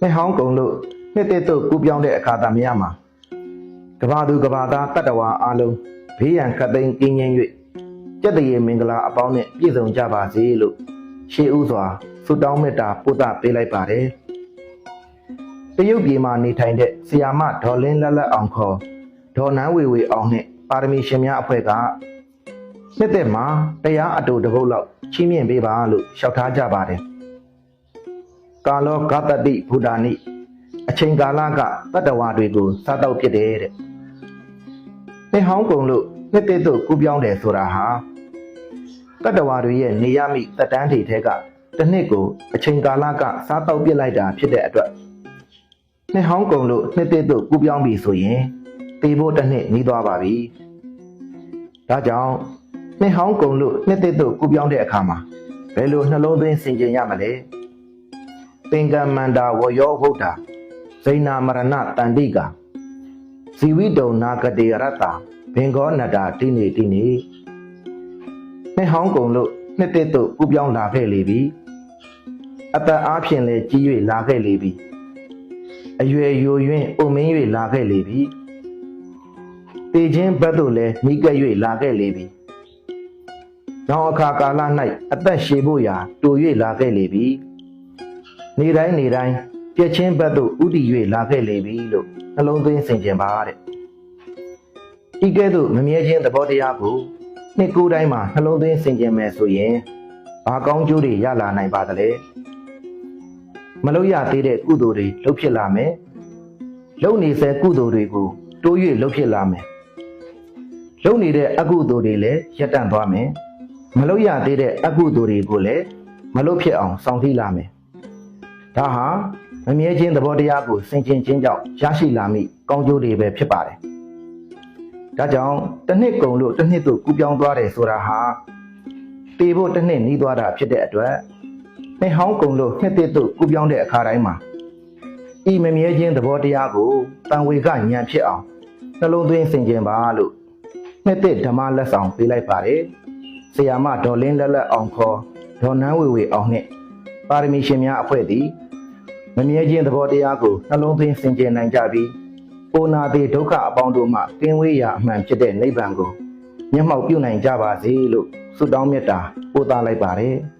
နှစ်ဟောင်းကုန်လို့နှစ်သက်တို့ကူးပြောင်းတဲ့အခါသာမရမှာကဘာသူကဘာသားတတ္တဝါအားလုံးဘေးရန်ခတ်သိမ်းကင်းငြိမ်း၍ကြက်တရေမင်္ဂလာအပေါင်းနဲ့ပြည့်စုံကြပါစေလို့ရှေးဥစွာဆုတောင်းမေတ္တာပို့သပေးလိုက်ပါတယ်တရုတ်ပြည်မှာနေထိုင်တဲ့ဆီယာမဒေါ်လင်းလက်လက်အောင်ခေါ်ဒေါ်နန်းဝေဝေအောင်နဲ့ပါရမီရှင်များအဖွဲ့ကနှစ်သက်မှာတရားအတူတစ်ပုတ်လောက်ချီးမြှင့်ပေးပါလို့လျှောက်ထားကြပါတယ် ကာလောဂတတိဘုဒ္ဓနိအချိန်ကာလကတတ္တဝါတွေကိုစားတော့ဖြစ်တယ်တဲ့။နှစ်ဟောင်းကုန်လို့နှစ်သက်တို့ကူးပြောင်းတယ်ဆိုတာဟာတတ္တဝါတွေရဲ့နေရမိတက်တန်းတွေထဲကတစ်နှစ်ကိုအချိန်ကာလကစားတော့ပြစ်လိုက်တာဖြစ်တဲ့အတွက်နှစ်ဟောင်းကုန်လို့နှစ်သက်တို့ကူးပြောင်းပြီဆိုရင်တေဖို့တစ်နှစ်နီးသွားပါပြီ။ဒါကြောင့်နှစ်ဟောင်းကုန်လို့နှစ်သက်တို့ကူးပြောင်းတဲ့အခါမှာဘယ်လိုနှလုံးသွင်းဆင်ခြင်ရမလဲ။ သင်္ကမန္တာဝယောဟုတ်တာဇိနာမရဏတန္တိကာဇီဝိတုံနာကတိရတ္တာဘင်္ဂောနတာတိနေတိနေနှစ်ဟောင်းကုန်လို့နှစ်တစ်တို့ကူးပြောင်းလာခဲ့လေပြီအတ္တအားဖြင့်လည်းကြီး၍လာခဲ့လေပြီအရွယ်ယိုယွင်းအုံမင်း၍လာခဲ့လေပြီတေခြင်းဘက်သို့လည်းမိကပ်၍လာခဲ့လေပြီနောင်အခါကာလ၌အသက်ရှည်ဖို့ရာတူ၍လာခဲ့လေပြီ နေတိုင်းနေတိုင်းပြည့်ချင်းဘက်သို့ဥတည်၍လာခဲ့လေပြီလို့နှလုံးသွင်းဆင်ခြင်ပါတဲ့ဤကဲ့သို့မမြဲခြင်းသဘောတရားကိုနှစ်ကိုယ်တိုင်းမှာနှလုံးသွင်းဆင်ခြင်မယ်ဆိုရင်ဘာကောင်းကျိုးတွေရလာနိုင်ပါသလဲမလို့ရသေးတဲ့ကုသိုလ်တွေလှုပ်ဖြစ်လာမယ်လုံနေစေကုသိုလ်တွေကိုတိုး၍လှုပ်ဖြစ်လာမယ်လုံနေတဲ့အကုသိုလ်တွေလည်းရပ်တန့်သွားမယ်မလို့ရသေးတဲ့အကုသိုလ်တွေကိုလည်းမလုပ်ဖြစ်အောင်စောင့်သိလာမယ် ဒါဟာမမြဲခြင်းသဘောတရားကိုဆင်ခြင်ခြင်းကြောင့်ရရှိလာမိကောင်းကျိုးတွေပဲဖြစ်ပါတယ်။ဒါကြောင့်တစ်နှစ်ကုန်လို့တစ်နှစ်သို့ကူးပြောင်းသွားတယ်ဆိုတာဟာပေဖို့တစ်နှစ်နီးသွားတာဖြစ်တဲ့အတွက်နှစ်ဟောင်းကုန်လို့နှစ်သစ်သို့ကူးပြောင်းတဲ့အခါတိုင်းမှာဤမမြဲခြင်းသဘောတရားကိုတန်ဝေကဉာဏ်ဖြစ်အောင်နှလုံးသွင်းဆင်ခြင်ပါလို့နှစ်သစ်ဓမ္မလက်ဆောင်ပေးလိုက်ပါတယ်။ဆရာမဒေါ်လင်းလက်လက်အောင်ခေါ်ဒေါ်နန်းဝေဝေအောင်နဲ့ပါရမီရှင်များအဖွဲ့သည် မမြဲခြင်းသဘောတရားကိုနှလုံးသွင်းဆင်ခြင်နိုင်ကြပြီးပိုနာသေးဒုက္ခအပေါင်းတို့မှကင်းဝေးရာအမှန်ဖြစ်တဲ့နိဗ္ဗာန်ကိုမျက်မှောက်ပြုနိုင်ကြပါစေလို့ဆုတောင်းမေတ္တာပို့သလိုက်ပါတယ်။